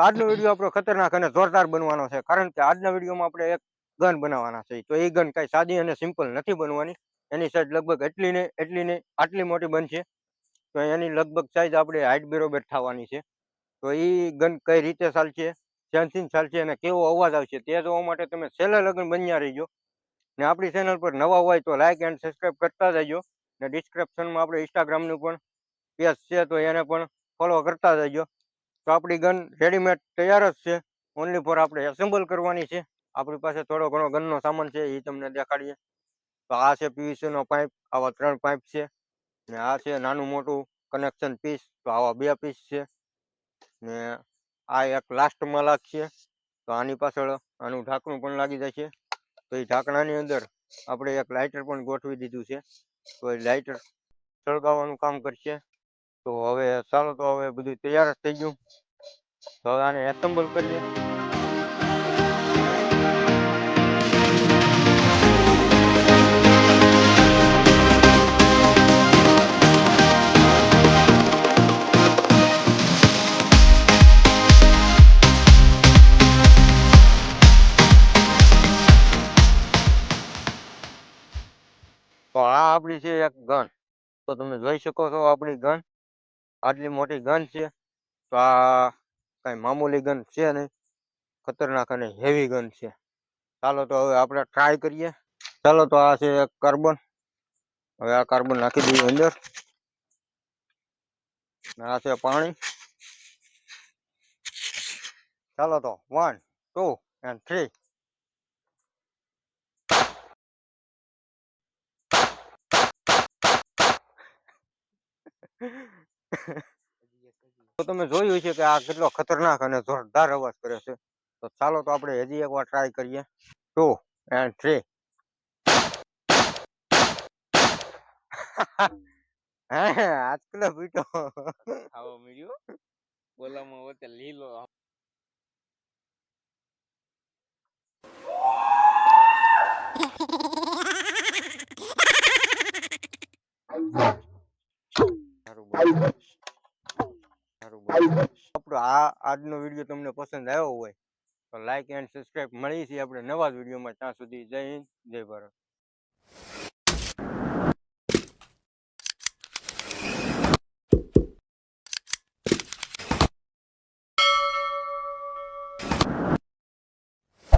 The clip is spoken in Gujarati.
તો આજનો વીડિયો આપણો ખતરનાક અને જોરદાર બનવાનો છે. કારણ કે આજના વિડીયોમાં આપણે એક ગન બનાવવાના છે. તો એ ગન કાંઈ સાદી અને સિમ્પલ નથી બનવાની. એની સાઈઝ લગભગ એટલી ને એટલી ને આટલી મોટી બનશે. તો એની લગભગ સાઈઝ આપણે હાઈટ બરોબર થવાની છે. તો એ ગન કઈ રીતે ચાલશે, ક્યાંથી ચાલશે અને કેવો અવાજ આવશે તે જોવા માટે તમે છેલ્લે લગ્ન બન્યા રહીજો. ને આપણી ચેનલ પર નવા હોય તો લાઇક એન્ડ સબસ્ક્રાઈબ કરતા જજો. ને ડિસ્ક્રિપ્શનમાં આપણે ઇન્સ્ટાગ્રામનું પણ પેજ છે તો એને પણ ફોલો કરતા જજો. તો આપણી ગન રેડીમેડ તૈયાર જ છે. ઓનલી ફોર આપણે એસેમ્બલ કરવાની છે. આપણી પાસે થોડો ઘણો ગનનો સામાન છે એ તમને દેખાડીએ. તો આ છે પીવીસીનો પાઇપ આવા ત્રણ પાઇપ છે. ને આ છે નાનું મોટું કનેક્શન પીસ તો આવા બે પીસ છે. ને આ એક લાસ્ટમાં લાગશે તો આની પાછળ આનું ઢાંકણું પણ લાગી જશે. તો એ ઢાંકણાની અંદર આપણે એક લાઇટર પણ ગોઠવી દીધું છે. તો એ લાઇટર સળગાવવાનું કામ કરશે. તો હવે ચાલો તો હવે બધું તૈયાર જ થઈ ગયું. તો આને એસેમ્બલ કરીએ. તો આ આપણી છે એક ગન તો તમે જોઈ શકો છો આપણી ગન આટલી મોટી ગન છે, તો આ કઈ મામૂલી ગન છે નહીં, ખતરનાક અને હેવી ગન છે. ચાલો તો હવે આપણે ટ્રાય કરીએ. ચાલો તો આ છે કાર્બન હવે આ કાર્બન નાખી દઈએ અંદર. આ છે પાણી. ચાલો તો વન ટુ એન્ડ થ્રી તો તમે જોયું છે કે આ કેટલો ખતરનાક અને જોરદાર અવાજ કરે છે. તો ચાલો તો આપણે હજી એકવાર ટ્રાય કરીએ. ટુ એન્ડ થ્રી હે આજકલ પીટો ખાવા મળ્યો ઓલામાં વચ્ચે લીલો સારું બોલ. આપણો આ, આજનો વીડિયો તમને પસંદ આવ્યો હોય તો લાઈક એન્ડ સબસ્ક્રાઇબ મળી છે આપણે નવા વિડીયોમાં. ત્યાં સુધી જય હિન્દ, જય ભારત.